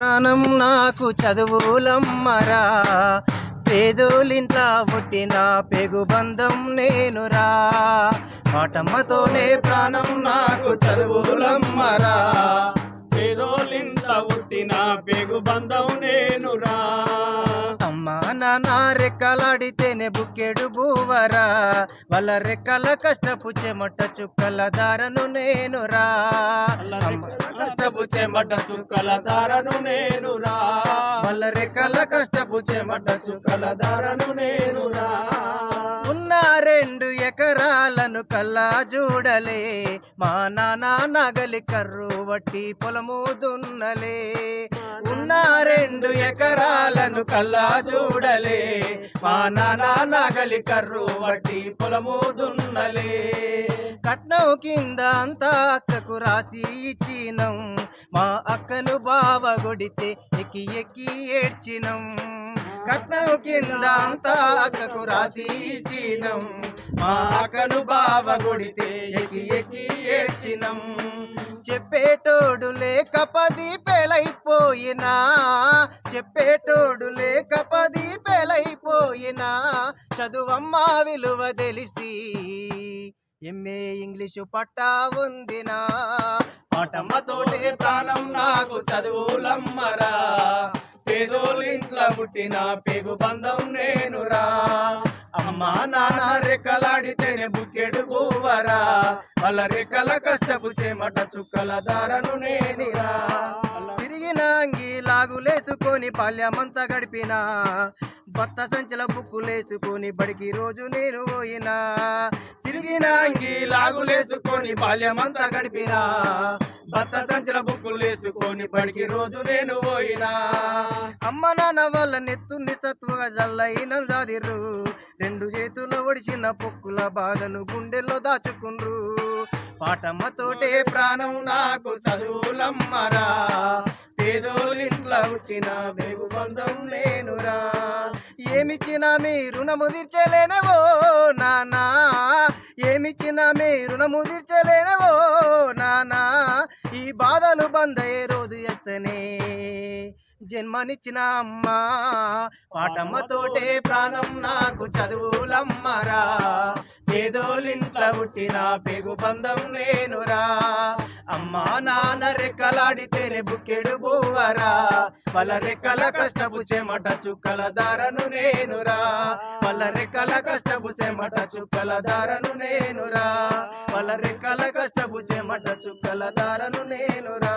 ప్రాణం నాకు చదువులమ్మరా. పేదోలింట్లా పుట్టిన పెగుబంధం నేనురా. పాటమ్మతోనే ప్రాణం నాకు చదువులమ్మరా. పేదోలింట్లా పుట్టిన పెగుబంధం నేనురా. అమ్మా నాన్న రెక్కలాడి బుక్కెడు బూవరా వాళ్ళ రెక్కల కష్టపు చెమట చుక్కల దారను నేనురా కష్టపు చెమట చుక్కల దారను నేనురా వాళ్ళ రెక్కల కష్టపు చెమట చుక్కల దారను నేనురా ఉన్న రెండు ఎకరాలను కల్లా చూడలే మా నాన్న నగలి కర్రు వట్టి పొలము దున్నలే. రెండు ఎకరాలను కల్లా చూడలే. మా నానా నగలి కర్రు వట్టి పొలము దున్నలే. కట్నం కింద అంతా అక్కకు రాసి ఇచ్చినం. మా అక్కను బావ కొడితే ఎక్కి ఎక్కి ఏడ్చినం. కట్నం కింద అంతా అక్కకు రాసి ఇచ్చినం. మా అక్కను బావ కొడితే ఎక్కి ఎక్కి ఏడ్చినం. చెప్పేటోడు లేక పది పెళ్ళైపోయినా పోయినా చదువమ్మ విలువ తెలిసి. ఎంఏ ఇంగ్లీషు పట్టా ఉందినా. పాటమ్మతోటే ప్రాణం నాకు చదువులమ్మరా. పేదోళ్ళింట్లో పుట్టిన పేగు బంధం నేనురా. అమ్మా నాన్న రెక్కలాడితేనే బుక్కెడు గువ్వరా వాళ్ళ రెక్కల కష్టపు చేమట చుక్కల దారను నేనిరా. తిరిగిన అంగి లాగులేసుకొని బాల్యమంతా గడిపినా. బత్త సంచల బుక్కులేసుకొని బడికి రోజు నేను పోయినా. సిరిగినాంగి లాగులేసుకొని బాల్యమంతా గడిపిన. భర్త సంచల బుక్కులేసుకొని బడికి రోజు నేను పోయినా. అమ్మ నాన్న వాళ్ళ నెత్తుని సత్వగా జల్లైన జాదిర్రు. రెండు చేతుల్లో ఒడిచిన పొక్కుల బాధను గుండెల్లో దాచుకుండ్రు. పాటమ్మతోటే ప్రాణం నాకు చదువులమ్మరా. పేదోలింట్లో వచ్చిన బేగు బంధం నేనురా? ఏమిచ్చినా మీ రుణము తీర్చలేనవో నానా? ఏమిచ్చినా మీ రుణము తీర్చలేనవో నానా? ఈ బాధలు బందయ్యే రోజు చేస్తేనే జన్మనిచ్చిన అమ్మా. పాటమ్మతోటే ప్రాణం నాకు చదువులమ్మరా. పేదోలింట్లో పుట్టిన పెగు బంధం నేనురా. అమ్మా నాన్న రెక్కలాడితేనే బుక్కెడు బువ్వరా. వాళ్ళ రెక్కల కష్టపు చెమట చుక్కల దారను నేనురా. వాళ్ళ రెక్కల కష్టపు చెమట చుక్కల దారను నేనురా. వాళ్ళ రెక్కల కష్టపు చెమట చుక్కల దారను నేనురా.